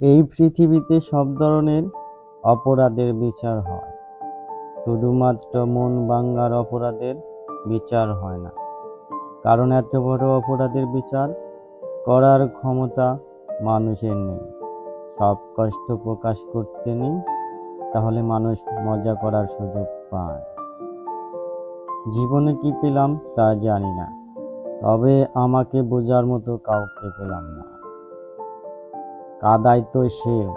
এই পৃথিবীতে সব ধরনের অপরাধের বিচার হয়। শুধুমাত্র মন ভাঙার অপরাধের বিচার হয় না। কারণ এত বড় অপরাধের বিচার করার ক্ষমতা মানুষের নেই। সব কষ্ট প্রকাশ করতে নেই, তাহলে মানুষ মজা করার সুযোগ পায়। জীবনে কি পেলাম তা জানি না, তবে আমাকে বোঝার মতো কাউকে পেলাম না। কাদায় তো সে,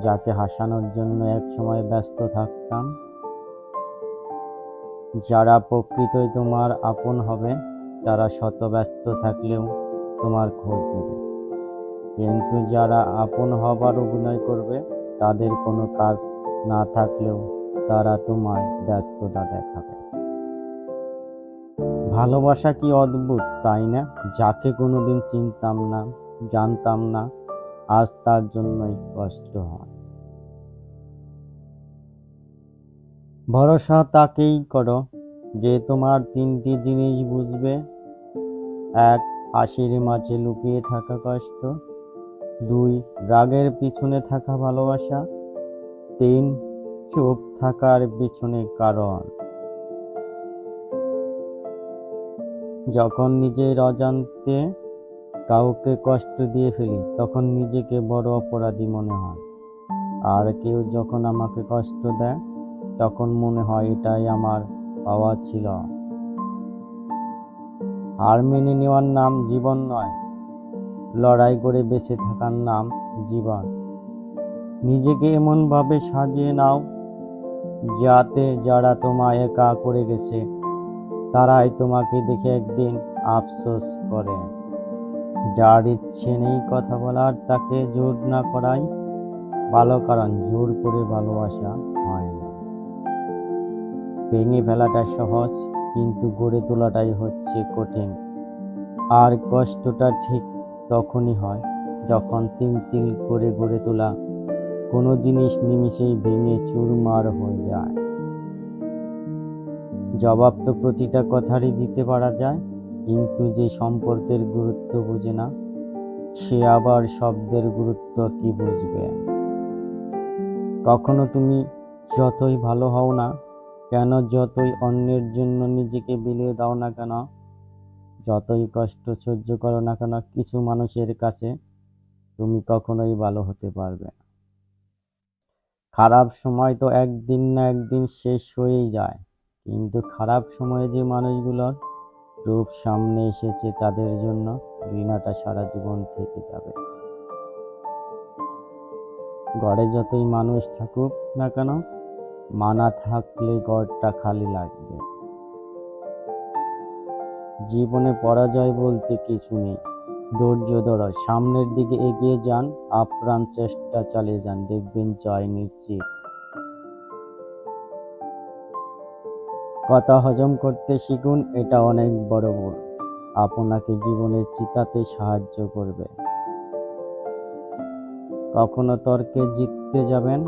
যাকে হাসানোর জন্য এক সময় ব্যস্ত থাকতাম। যারা প্রকৃতই তোমার আপন হবে, তারা শত ব্যস্ত থাকলেও তোমার খোঁজ নেবে। কিন্তু যারা আপন হবার অভিনয় করবে, তাদের কোনো কাজ না থাকলেও তারা তোমায় ব্যস্ততা দেখাবে। ভালোবাসা কি অদ্ভুত, তাই না? যাকে কোনোদিন চিনতাম না, জানতাম না আজ তার জন্যই কষ্ট হয়। ভরসা তাকেই করো যে তোমার তিনটি জিনিস বুঝবে। এক, হাসির মাঝে লুকিয়ে থাকা কষ্ট। দুই, রাগের পিছনে থাকা ভালোবাসা। তিন, চুপ থাকার পিছনে কারণ। যখন নিজের অজান্তে কাউকে কষ্ট দিয়ে ফেলি, তখন নিজেকে বড় অপরাধী মনে হয়। আর কেউ যখন আমাকে কষ্ট দেয়, তখন মনে হয় এটাই আমার পাওয়া ছিল। হার মেনে নেওয়ার নাম জীবন নয়, লড়াই করে বেঁচে থাকার নাম জীবন। নিজেকে এমনভাবে সাজিয়ে নাও, যাতে যারা তোমায় একা করে গেছে, তারাই তোমাকে দেখে একদিন আফসোস করে। যার ইচ্ছে নেই কথা বলার, তাকে জোর না করাই ভালো, কারণ জোর করে ভালোবাসা হয় না। ভেঙে ফেলাটা সহজ, কিন্তু গড়ে তোলাটাই হচ্ছে কঠিন। আর কষ্টটা ঠিক তখনই হয় যখন তিল তিল করে গড়ে তোলা কোনো জিনিস নিমিষেই ভেঙে চুরমার হয়ে যায়। জবাব তো প্রতিটা কথারই দিতে পারা যায়। কিন্তু যে সম্পর্কের গুরুত্ব বুঝে না, সে আবার শব্দের গুরুত্ব কি বুঝবে? কখনো তুমি যতই ভালো হও না কেন, যতই অন্যের জন্য নিজেকে বিলিয়ে দাও না কেন, যতই কষ্ট সহ্য করো না কেন, কিছু মানুষের কাছে তুমি কখনোই ভালো হতে পারবে না। খারাপ সময় তো একদিন না একদিন শেষ হয়েই যায়, কিন্তু খারাপ সময়ে যে মানুষগুলোর রূপ সামনে এসেছে তাদের জন্য, ঘৃণাটা সারা জীবন থেকে যাবে। গড়ে যতই মানুষ থাকুক না কেন, মানা থাকলে গড়টা খালি লাগবে। জীবনে পরাজয় বলতে কিছু নেই। ধৈর্য ধরো, সামনের দিকে এগিয়ে যান, আপ্রাণ চেষ্টা চালিয়ে যান, দেখবেন জয় নিশ্চিত। কথা হজম করতে শিখুন, এটা অনেক বড় ভুল। আপনাকে জীবনের চিতাতে সাহায্য করবে। কখনো তর্কে জিততে যাবেন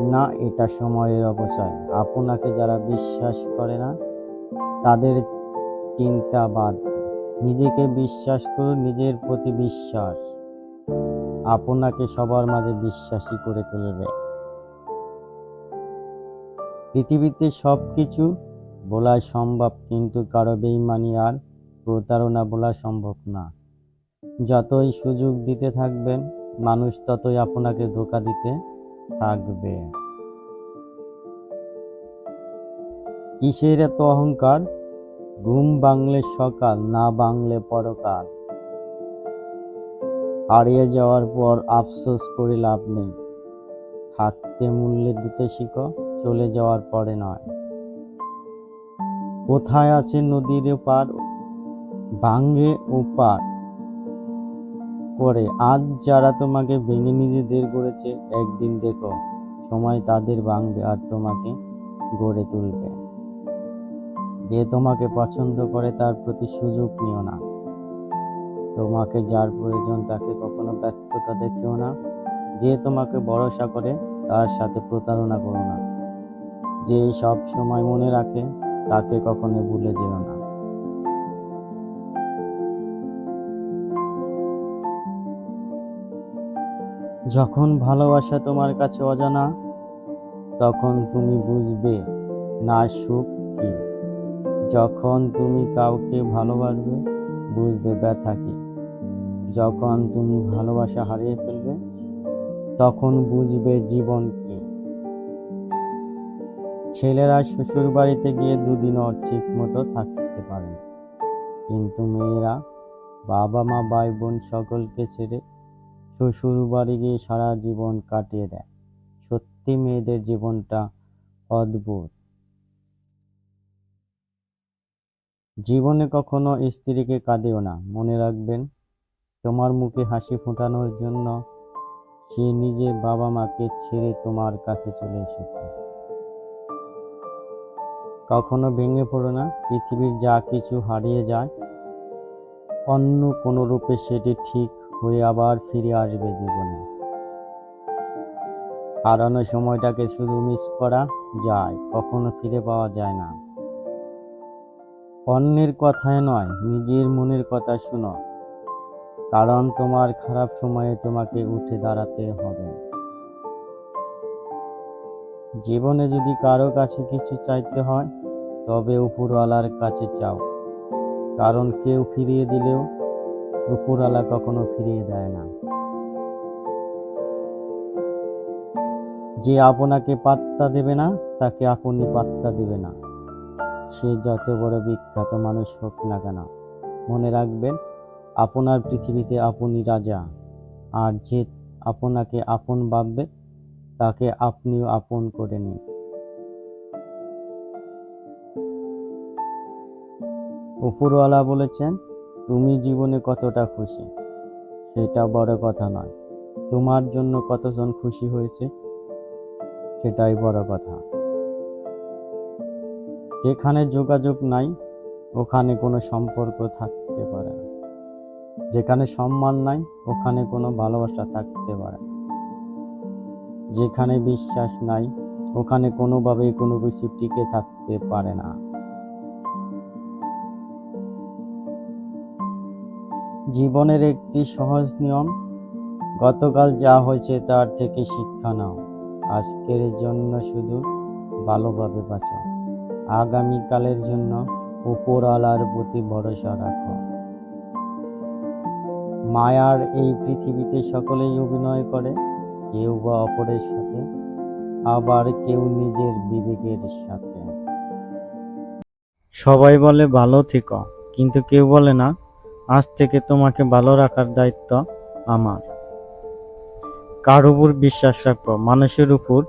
না, এটা সময়ের অপচয়। আপনাকে যারা বিশ্বাস করে না, তাদের চিন্তা বাদ নিজেকে বিশ্বাস করুন, নিজের প্রতি বিশ্বাস। আপনাকে সবার মাঝে বিশ্বাসী করে তুলবে। পৃথিবীতে সব কিছু বলা সম্ভব, কিন্তু কারও বেইমানি আর প্রতারণা বলা সম্ভব না। যতই সুযোগ দিতে থাকবেন, মানুষ ততই আপনাকে ধোকা দিতে থাকবে। কিসের এত অহংকার? ঘুম বাংলে সকাল, না বাংলে পরকাল। হারিয়ে যাওয়ার পর আফসোস করে লাভ নেই। থাকতে মূল্য দিতে শিখো, চলে যাওয়ার পরে নয়। কোথায় আছে নদীর পার? ভাঙ্গে ও পার করে। আজ যারা তোমাকে ভেঙে নিজেদের গড়েছে একদিন দেখো, সময় তাদের ভাঙবে আর তোমাকে গড়ে তুলবে। যে তোমাকে পছন্দ করে, তার প্রতি সুযোগ নিও না। তোমাকে যার প্রয়োজন, তাকে কখনো ব্যস্ততা দেখিও না। যে তোমাকে ভরসা করে, তার সাথে প্রতারণা করো না। যে সব সময় মনে রাখে তাকে কখনো ভুলে যেও না। যখন ভালোবাসা তোমার কাছে অজানা, তখন তুমি বুঝবে না সুখ কি। যখন তুমি কাউকে ভালোবাসবে, বুঝবে ব্যথা কি। যখন তুমি ভালোবাসা হারিয়ে ফেলবে, তখন বুঝবে জীবন ছেলেরা শ্বশুর বাড়িতে গিয়ে দুদিনও ঠিক মতো থাকতে পারে কিন্তু মেয়েরা, বাবা মা ভাই বোন সকলকে ছেড়ে শ্বশুর বাড়ি গিয়ে সারা জীবন কাটিয়ে দেয়। সত্যি মেয়েদের জীবনটা অদ্ভুত। জীবনে কখনো স্ত্রীকে কাঁদেও না। মনে রাখবেন, তোমার মুখে হাসি ফোটানোর জন্য সে নিজের বাবা মাকে ছেড়ে তোমার কাছে চলে এসেছে। কখনো ভেঙে পড়ো না, পৃথিবীর যা কিছু হারিয়ে যায়। অন্য কোনো রূপে সেটি ঠিক হয়ে আবার ফিরে আসবে জীবনে। হারানো সময়টাকে শুধু মিস করা যায়, কখনো ফিরে পাওয়া যায় না। অন্যের কথায় নয়, নিজের মনের কথা শুনো। কারণ তোমার খারাপ সময়ে তোমাকে উঠে দাঁড়াতে হবে। জীবনে যদি কারও কাছে কিছু চাইতে হয়, তবে উপরওয়ালার কাছে চাও। কারণ কেউ ফিরিয়ে দিলেও উপরওয়ালা কখনো ফিরিয়ে দেয় না। যে আপনাকে পাত্তা দেবে না, তাকে আপনি পাত্তা দেবে না। সে যত বড় বিখ্যাত মানুষ হোক না কেন, মনে রাখবেন, আপনার পৃথিবীতে আপনি রাজা। আর যে আপনাকে আপন ভাববে তাকে আপনিও আপন করে নিন। উপরওয়ালা বলেছেন, তুমি জীবনে কতটা খুশি? সেটা বড় কথা নয়। তোমার জন্য কতজন খুশি হয়েছে, সেটাই বড় কথা। যেখানে যোগাযোগ নাই, ওখানে কোনো সম্পর্ক থাকতে পারে না। যেখানে সম্মান নাই, ওখানে কোনো ভালোবাসা থাকতে পারে না। যেখানে বিশ্বাস নাই, ওখানে কোনোভাবেই কোনো কিছু টিকে থাকতে পারে না। জীবনের একটি সহজ নিয়ম, গতকাল যা হয়েছে তার থেকে শিক্ষা নাও। আজকের জন্য শুধু ভালোভাবে বাঁচো। আগামীকালের জন্য উপরওয়ালার প্রতি ভরসা রাখো। মায়ার এই পৃথিবীতে সকলেই অভিনয় করে কেউ বা অপরের সাথে, আবার কেউ নিজের বিবেকের সাথে। সবাই বলে, ভালো থেকো। কিন্তু কেউ বলে না, আজ থেকে তোমাকে ভালো রাখার দায়িত্ব আমার। কার উপর বিশ্বাস রাখব মানুষের উপর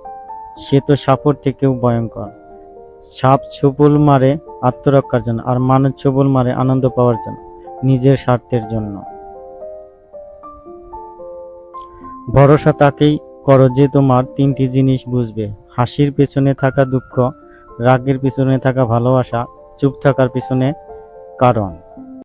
সে তো সাপর থেকেও ভয়ঙ্কর। সাপ ছুপুল মারে আত্মরক্ষার জন্য, আর মানুষ ছুপুল মারে আনন্দ পাওয়ার জন্য, নিজের স্বার্থের জন্য। ভরসা তাকেই করো যে তোমার তিনটি জিনিস বুঝবে। হাসির পেছনে থাকা দুঃখ, রাগের পিছনে থাকা ভালোবাসা, চুপ থাকার পিছনে কারণ।